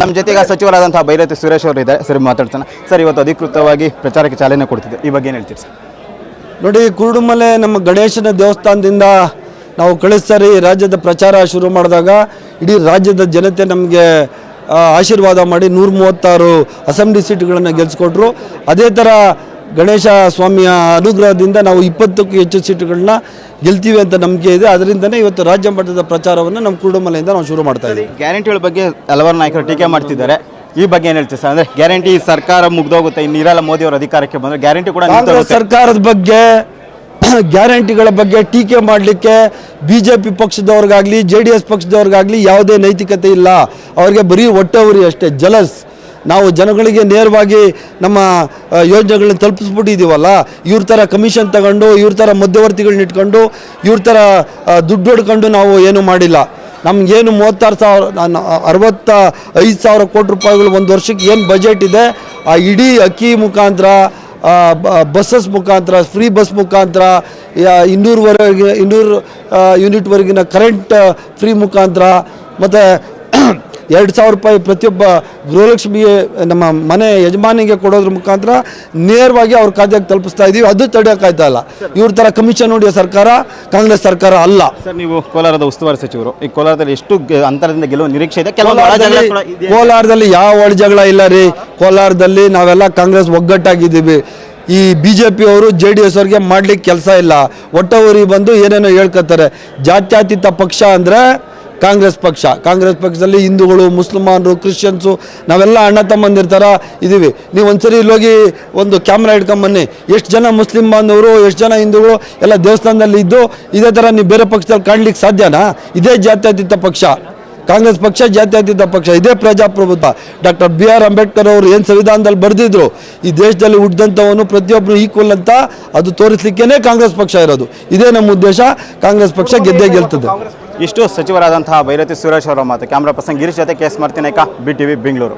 ನಮ್ಮ ಜೊತೆಗೆ ಸಚಿವರಾದಂತಹ ಭೈರತಿ ಸುರೇಶ್ ಅವರು ಇದ್ದಾರೆ. ಸರಿ ಮಾತಾಡ್ತಾನೆ ಸರ್, ಇವತ್ತು ಅಧಿಕೃತವಾಗಿ ಪ್ರಚಾರಕ್ಕೆ ಚಾಲನೆ ಕೊಡ್ತಿದೆ ಈ ಬಗ್ಗೆ ಏನು ಹೇಳ್ತೀರಿ ಸರ್? ನೋಡಿ, ಕುರುಡುಮಲೆ ನಮ್ಮ ಗಣೇಶನ ದೇವಸ್ಥಾನದಿಂದ ನಾವು ಕಳಿಸ್ತಾರೆ. ರಾಜ್ಯದ ಪ್ರಚಾರ ಶುರು ಮಾಡಿದಾಗ ಇಡೀ ರಾಜ್ಯದ ಜನತೆ ನಮಗೆ ಆಶೀರ್ವಾದ ಮಾಡಿ ನೂರ ಮೂವತ್ತಾರು ಅಸೆಂಬ್ಲಿ ಸೀಟ್ಗಳನ್ನು ಗೆಲ್ಸ್ಕೊಟ್ರು. ಅದೇ ಥರ ಗಣೇಶ ಸ್ವಾಮಿಯ ಅನುಗ್ರಹದಿಂದ ನಾವು ಇಪ್ಪತ್ತಕ್ಕೂ ಹೆಚ್ಚು ಸೀಟುಗಳನ್ನ ಗೆಲ್ತೀವಿ ಅಂತ ನಂಬಿಕೆ ಇದೆ. ಅದರಿಂದನೇ ಇವತ್ತು ರಾಜ್ಯ ಮಟ್ಟದ ಪ್ರಚಾರವನ್ನು ನಮ್ಮ ಕುರುಡುಮಲೆಯಿಂದ ನಾವು ಶುರು ಮಾಡ್ತಾ ಇದ್ದೀವಿ. ಗ್ಯಾರಂಟಿಗಳ ಬಗ್ಗೆ ಹಲವಾರು ನಾಯಕರು ಟೀಕೆ ಮಾಡ್ತಿದ್ದಾರೆ. ಈ ಬಗ್ಗೆ ಏನು ಹೇಳ್ತೀವಿ ಸರ್? ಅಂದರೆ ಗ್ಯಾರಂಟಿ ಸರ್ಕಾರ ಮುಗ್ದೋಗುತ್ತೆ ಇನ್ನಿರಲ್ಲ ಮೋದಿ ಅವರ ಅಧಿಕಾರಕ್ಕೆ ಬಂದರೆ ಗ್ಯಾರಂಟಿ ಕೂಡ. ಸರ್ಕಾರದ ಬಗ್ಗೆ ಗ್ಯಾರಂಟಿಗಳ ಬಗ್ಗೆ ಟೀಕೆ ಮಾಡಲಿಕ್ಕೆ ಬಿ ಜೆ ಪಿ ಪಕ್ಷದವ್ರಿಗಾಗಲಿ ಜೆ ಡಿ ಎಸ್ ಪಕ್ಷದವ್ರಿಗಾಗಲಿ ಯಾವುದೇ ನೈತಿಕತೆ ಇಲ್ಲ. ಅವ್ರಿಗೆ ಬರೀ ಹೊಟ್ಟೆವರಿ ಅಷ್ಟೇ ಜಲಸ್. ನಾವು ಜನಗಳಿಗೆ ನೇರವಾಗಿ ನಮ್ಮ ಯೋಜನೆಗಳನ್ನ ತಲುಪಿಸ್ಬಿಟ್ಟಿದ್ದೀವಲ್ಲ ಇವ್ರ ಥರ ಕಮಿಷನ್ ತಗೊಂಡು, ಇವ್ರ ಥರ ಮಧ್ಯವರ್ತಿಗಳನ್ನ ಇಟ್ಕೊಂಡು, ಇವ್ರ ಥರ ದುಡ್ಡು ಹೊಡ್ಕೊಂಡು ನಾವು ಏನು ಮಾಡಿಲ್ಲ. ನಮಗೇನು ಮೂವತ್ತಾರು ಸಾವಿರ, ನಾನು ಅರವತ್ತ ಐದು ಸಾವಿರ ಕೋಟಿ ರೂಪಾಯಿಗಳು ಒಂದು ವರ್ಷಕ್ಕೆ ಏನು ಬಜೆಟ್ ಇದೆ, ಆ ಇಡೀ ಅಕ್ಕಿ ಮುಖಾಂತರ ಬಸ್ಸಸ್ ಮುಖಾಂತರ ಫ್ರೀ ಬಸ್ ಮುಖಾಂತರ ಇನ್ನೂರುವರೆಗೆ, ಇನ್ನೂರು ಯೂನಿಟ್ವರೆಗಿನ ಕರೆಂಟ್ ಫ್ರೀ ಮುಖಾಂತರ, ಮತ್ತು ಎರಡು ಸಾವಿರ ರೂಪಾಯಿ ಪ್ರತಿಯೊಬ್ಬ ಗೃಹಲಕ್ಷ್ಮಿ ನಮ್ಮ ಮನೆ ಯಜಮಾನಿಗೆ ಕೊಡೋದ್ರ ಮುಖಾಂತರ ನೇರವಾಗಿ ಅವ್ರ ಖಾತೆಗೆ ತಲುಪಿಸ್ತಾ ಇದ್ದೀವಿ ಅದು ತಡೆಯೋಕ್ಕಾಯ್ತಾ ಇಲ್ಲ. ಇವ್ರ ಥರ ಕಮಿಷನ್ ಹೊಡೆಯೋ ಸರ್ಕಾರ ಕಾಂಗ್ರೆಸ್ ಸರ್ಕಾರ ಅಲ್ಲ. ಸರ್ ನೀವು ಕೋಲಾರದ ಉಸ್ತುವಾರಿ ಸಚಿವರು ಈ ಕೋಲಾರದಲ್ಲಿ ಎಷ್ಟು ಅಂತರದಿಂದ ಗೆಲುವು ನಿರೀಕ್ಷೆ ಇದೆ? ಕೆಲವೊಂದು ಕೋಲಾರದಲ್ಲಿ ಇದೆ. ಕೋಲಾರದಲ್ಲಿ ಯಾವ ಒಳ ಜಗಳ ಇಲ್ಲ ರೀ. ಕೋಲಾರದಲ್ಲಿ ನಾವೆಲ್ಲ ಕಾಂಗ್ರೆಸ್ ಒಗ್ಗಟ್ಟಾಗಿದ್ದೀವಿ. ಈ ಬಿ ಜೆ ಪಿ ಅವರು ಜೆ ಡಿ ಎಸ್ ಅವ್ರಿಗೆ ಮಾಡ್ಲಿಕ್ಕೆ ಕೆಲಸ ಇಲ್ಲ. ಒಟ್ಟವರಿಗೆ ಬಂದು ಏನೇನೋ ಹೇಳ್ಕೊತಾರೆ. ಜಾತ್ಯಾತೀತ ಪಕ್ಷ ಅಂದರೆ ಕಾಂಗ್ರೆಸ್ ಪಕ್ಷ. ಕಾಂಗ್ರೆಸ್ ಪಕ್ಷದಲ್ಲಿ ಹಿಂದೂಗಳು, ಮುಸ್ಲಿಮಾನರು, ಕ್ರಿಶ್ಚಿಯನ್ಸು ನಾವೆಲ್ಲ ಅಣ್ಣ ತಮ್ಮಂದಿರ್ತಾರ, ಇದೀವಿ. ನೀವು ಒಂದ್ಸರಿ ಇಲ್ಲಿ ಹೋಗಿ ಒಂದು ಕ್ಯಾಮ್ರಾ ಹಿಡ್ಕೊಂಬನ್ನಿ ಎಷ್ಟು ಜನ ಮುಸ್ಲಿಂ ಬಾಂಧವರು ಎಷ್ಟು ಜನ ಹಿಂದೂಗಳು ಎಲ್ಲ ದೇವಸ್ಥಾನದಲ್ಲಿ ಇದ್ದು ಇದೇ ಥರ ನೀವು ಬೇರೆ ಪಕ್ಷದಲ್ಲಿ ಕಾಣ್ಲಿಕ್ಕೆ ಸಾಧ್ಯನಾ? ಇದೇ ಜಾತ್ಯತೀತ ಪಕ್ಷ. ಕಾಂಗ್ರೆಸ್ ಪಕ್ಷ ಜಾತ್ಯತೀತ ಪಕ್ಷ. ಇದೇ ಪ್ರಜಾಪ್ರಭುತ್ವ. ಡಾಕ್ಟರ್ ಬಿ ಆರ್ ಅಂಬೇಡ್ಕರ್ ಅವರು ಏನು ಸಂವಿಧಾನದಲ್ಲಿ ಬರೆದಿದ್ರು, ಈ ದೇಶದಲ್ಲಿ ಹುಟ್ಟಿದಂಥವನು ಪ್ರತಿಯೊಬ್ಬರು ಈಕ್ವಲ್ ಅಂತ ಅದು ತೋರಿಸ್ಲಿಕ್ಕೇನೆ ಕಾಂಗ್ರೆಸ್ ಪಕ್ಷ ಇರೋದು. ಇದೇ ನಮ್ಮ ಉದ್ದೇಶ. ಕಾಂಗ್ರೆಸ್ ಪಕ್ಷ ಗೆದ್ದೇ ಗೆಲ್ತದೆ. ಇಷ್ಟು ಸಚಿವರಾದಂತಹ ಭೈರತಿ ಸುರೇಶ್ ಅವರ ಮಾತು. ಕ್ಯಾಮ್ರಾ ಪರ್ಸನ್ ಗಿರೀಶ್ ಜೊತೆ ಕೇಸ್ ಮಾಡ್ತೀನಿ ಬಿ ಟಿ ವಿ ಬೆಂಗಳೂರು.